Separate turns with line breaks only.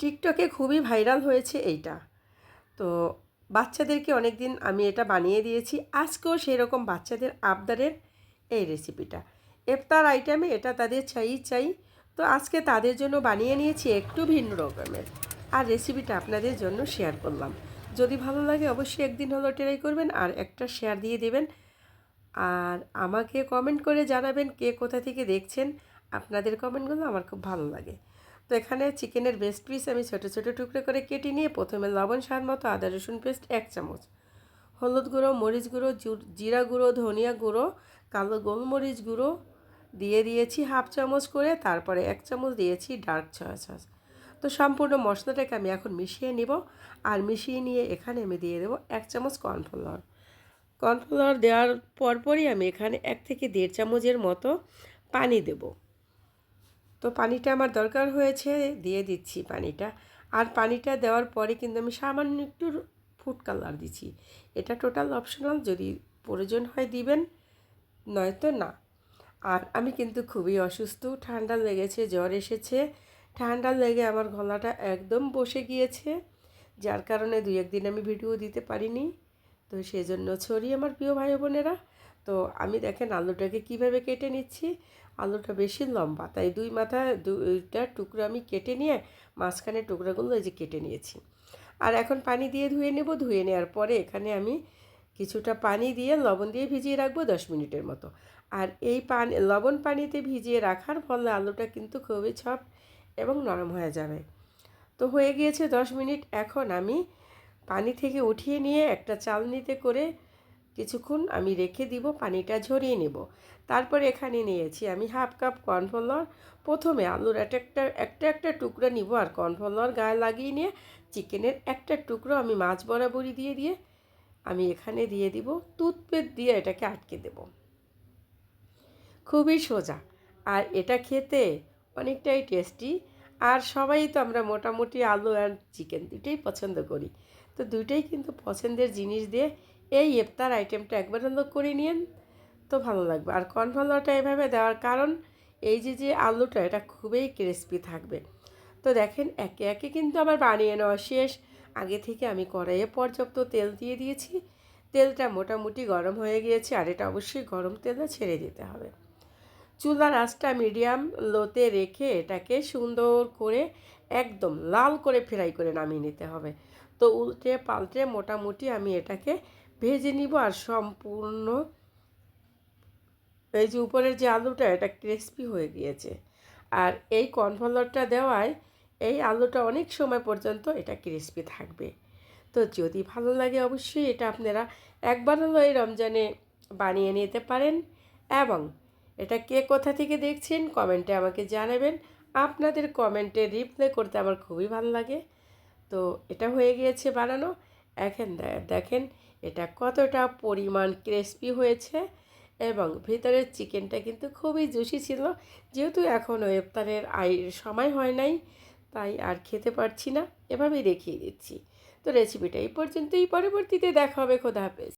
টিকটকে খুবই ভাইরাল হয়েছে এইটা। তো বাচ্চাদেরকে অনেক দিন আমি এটা বানিয়ে দিয়েছি, আজকেও সেই রকম বাচ্চাদের আবদারের এই রেসিপিটা এফতার আইটেমে এটা তাদের চাই চাই। তো আজকে তাদের জন্য বানিয়ে নিয়েছি একটু ভিন্ন রকমের। আর রেসিপিটা আপনাদের জন্য শেয়ার করলাম। যদি ভালো লাগে অবশ্যই একদিন হলো ট্রাই করবেন আর একটা শেয়ার দিয়ে দেবেন। আর আমাকে কমেন্ট করে জানাবেন কে কোথা থেকে দেখছেন। আপনাদের কমেন্টগুলো আমার খুব ভালো লাগে। তো এখানে চিকেনের বেস্ট পিস আমি ছোটো ছোটো টুকরো করে কেটে নিয়ে প্রথমে লবণ, স্বাদ মতো আদা, রসুন পেস্ট এক চামচ। হলুদ গুঁড়ো, মরিচ গুঁড়ো জিরা গুঁড়ো, ধনিয়া গুঁড়ো, কালো গোলমরিচ গুঁড়ো দিয়ে দিয়েছি হাফ চামচ করে, তারপরে এক চামচ দিয়েছি ডার্ক সয়া সস তো সম্পূর্ণ মশলাটাকে আমি এখন মিশিয়ে নিব আর মিশিয়ে নিয়ে এখানে আমি দিয়ে দেবো এক চামচ কর্নফ্লাওয়ার। কর্নফ্লাওয়ার দেওয়ার পরপরই আমি এখানে এক থেকে দেড় চামচের মতো পানি দেব। তো পানিটা আমার দরকার হয়েছে, দিয়ে দিচ্ছি পানিটা। আর পানিটা দেওয়ার পরে কিন্তু আমি সামান্য একটু ফুড কালার দিচ্ছি। এটা টোটাল অপশনাল, যদি প্রয়োজন হয় দিবেন, নয়তো না। আর আমি কিন্তু খুবই অসুস্থ, ঠান্ডা লেগেছে, জ্বর এসেছে। ঠান্ডা লেগে আমার গলাটা একদম বসে গিয়েছে, যার কারণে দুই একদিন আমি ভিডিও দিতে পারিনি। তো সেই জন্য ছড়ি আমার প্রিয় ভাই বোনেরা। তো আমি দেখেন আলুটাকে কীভাবে কেটে নিচ্ছি। আলুটা বেশি লম্বা। তাই দুই মাথা দুইটা টুকরো আমি কেটে নিয়ে মাঝখানে টুকরাগুলো এই যে কেটে নিয়েছি। আর এখন পানি দিয়ে ধুয়ে নেব। ধুয়ে নেওয়ার পরে এখানে আমি কিছুটা পানি দিয়ে লবণ দিয়ে ভিজিয়ে রাখব দশ মিনিটের মতো। আর এই পানি, লবণ পানিতে ভিজিয়ে রাখার ফলে আলুটা কিন্তু খুবই ছপ এবং নরম হয়ে যাবে। তো হয়ে গিয়েছে দশ মিনিট। এখন আমি পানি থেকে উঠিয়ে নিয়ে একটা চালনিতে করে কিছুক্ষণ আমি রেখে দিব, পানিটা ঝরিয়ে নেব। তারপর এখানে নিয়েছি আমি হাফ কাপ কর্নফ্লাওয়ার। প্রথমে আলুর একটা একটা একটা একটা টুকরো নিব আর কর্নফ্লাওয়ার গায়ে লাগিয়ে নিয়ে চিকেনের একটা টুকরো আমি মাছ বরাবরই দিয়ে দিয়ে আমি এখানে দিয়ে দিব, টুথপেস্ট দিয়ে এটাকে আটকে দেব। খুবই সোজা। আর এটা খেতে অনেকটাই টেস্টি। আর সবাই তো আমরা মোটামুটি আলু আর চিকেন দুটোই পছন্দ করি। তো দুইটাই কিন্তু পছন্দের জিনিস দিয়ে এই ইফতার আইটেমটা একবার হলো করে নিন তো ভালো লাগবে। আর কর্নফ্লাওয়ারটা এভাবে দেওয়ার কারণ এই যে যে আলুটা, এটা খুবই ক্রিস্পি থাকবে। তো দেখেন, একে একে কিন্তু আমার বানিয়ে নেওয়া শেষ। আগে থেকে আমি কড়াইয়ে পর্যাপ্ত তেল দিয়ে দিয়েছি। তেলটা মোটামুটি গরম হয়ে গিয়েছে, আর এটা অবশ্যই গরম তেলে ছেড়ে দিতে হবে। চুলার আঁচটা মিডিয়াম লোতে রেখে এটাকে সুন্দর করে একদম লাল করে ফ্রাই করে নামিয়ে নিতে হবে। তো উল্টে পাল্টে মোটামুটি আমি এটাকে ভেজে নিব আর সম্পূর্ণ এই যে উপরের যে আলুটা, এটা ক্রিস্পি হয়ে গিয়েছে। আর এই কর্নফ্লাওয়ারটা দেওয়ায় এই আলুটা অনেক সময় পর্যন্ত এটা ক্রিস্পি থাকবে। তো যদি ভালো লাগে অবশ্যই এটা আপনারা একবার হলো এই রমজানে বানিয়ে নিতে পারেন এবং এটা কে কোথা থেকে দেখছেন কমেন্টে আমাকে জানাবেন। আপনাদের কমেন্টে রিপ্লাই করতে আমার খুবই ভালো লাগে। তো এটা হয়ে গিয়েছে বানানো। এখন দেখেন এটা কতটা পরিমাণ ক্রিস্পি হয়েছে এবং ভিতরের চিকেনটা কিন্তু খুবই জুসি ছিল। যেহেতু এখন ইফতারের আই সময় হয় নাই, তাই আর খেতে পারছি না। এভাবেই দেখিয়ে দিচ্ছি। তো রেসিপিটা এই পর্যন্তই। পরবর্তীতে দেখা হবে। খোদা হাফেজ।